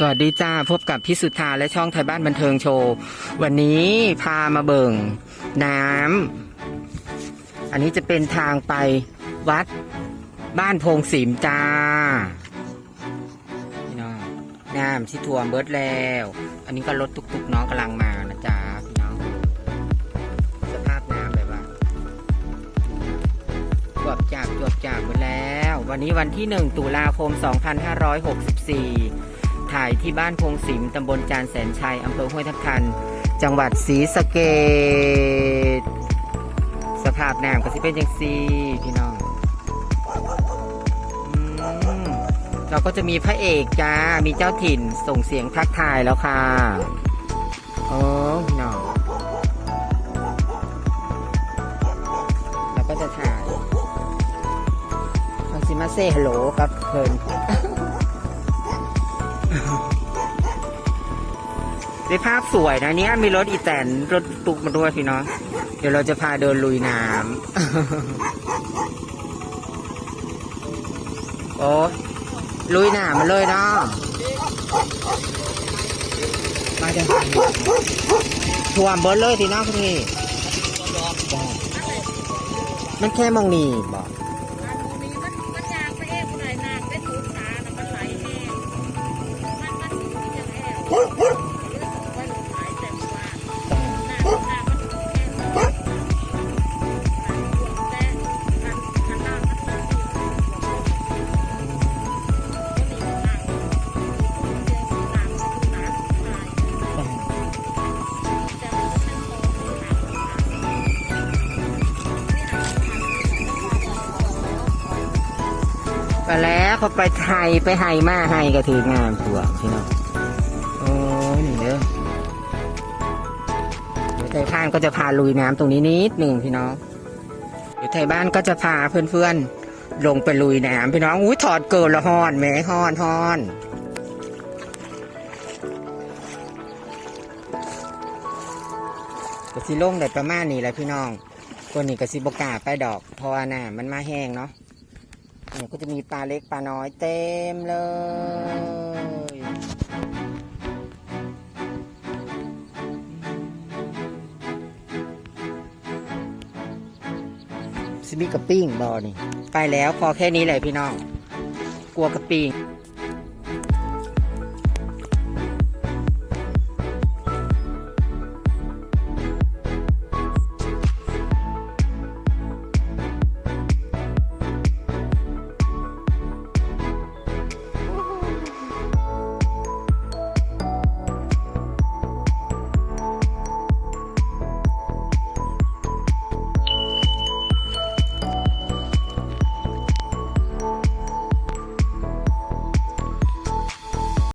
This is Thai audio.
สวัสดีจ้าพบกับพิสุทธาและช่องไทยบ้านบันเทิงโชว์ วันนี้พามาเบิ่งน้ำอันนี้จะเป็นทางไปวัดบ้านพงสิมจ้าพี่น้องน้ำที่ท่วมเบิดแล้ว อันนี้ก็รถตุกๆน้องกำลังมานะจ๊ะพี่น้องสภาพน้ำแบบว่าจวบจับจวบจับหมดแล้ว วันนี้วันที่1ตุลาคม 2564 ถ่ายที่บ้านพงศิมตำบลจานแสนชัยอำเภอห้วยทับทัน จังหวัดศรีสะเกดสภาพน้ำก็สิเป็นยังซีพี่น้องอเราก็จะมีพระเอกจ้า มีเจ้าถิ่นส่งเสียงทักทายแล้วค่ะโอ้พี่น้องเราก็จะถ่ายคอนซิมาเซ่ฮัลโหลกับเพลิน ได้ภาพสวยนะเนี่ยมีรถอีแตนรถตุกมาด้วยพี่เนาะเดี๋ยวเราจะพาเดินลุยน้ำโอ้ลุยน้ำมาเลยเนาะมาเดี๋ยวท่วมเบิร์เลยทีน้องพี่มันแค่มองนี่บอก ไปแล้วเขาไปไทยไปไฮมาไฮก็ถืองามตัวพี่น้องโอ้ยนี่เด้อเดี๋ยวไทยบ้านก็จะพาลุยน้ำตรงนี้นิดหนึ่งพี่น้องเดี๋ยวไทยบ้านก็จะพาเพื่อนๆลงไปลุยน้ำพี่น้องอุ้ยถอดเกินละฮอนแหม่ฮอนฮอนกระสิลงได้ประมาณนี้แหละพี่น้องตัวนี้กระสิบกาไปดอกเพราะว่าน้ำมันมาแห้งเนาะ เนี่ยก็จะมีปลาเล็กปลาน้อยเต็มเลย ซิมิกระปิ้งบอนี่ ไปแล้วพอแค่นี้เลยพี่น้อง กลัวกระปิ้ง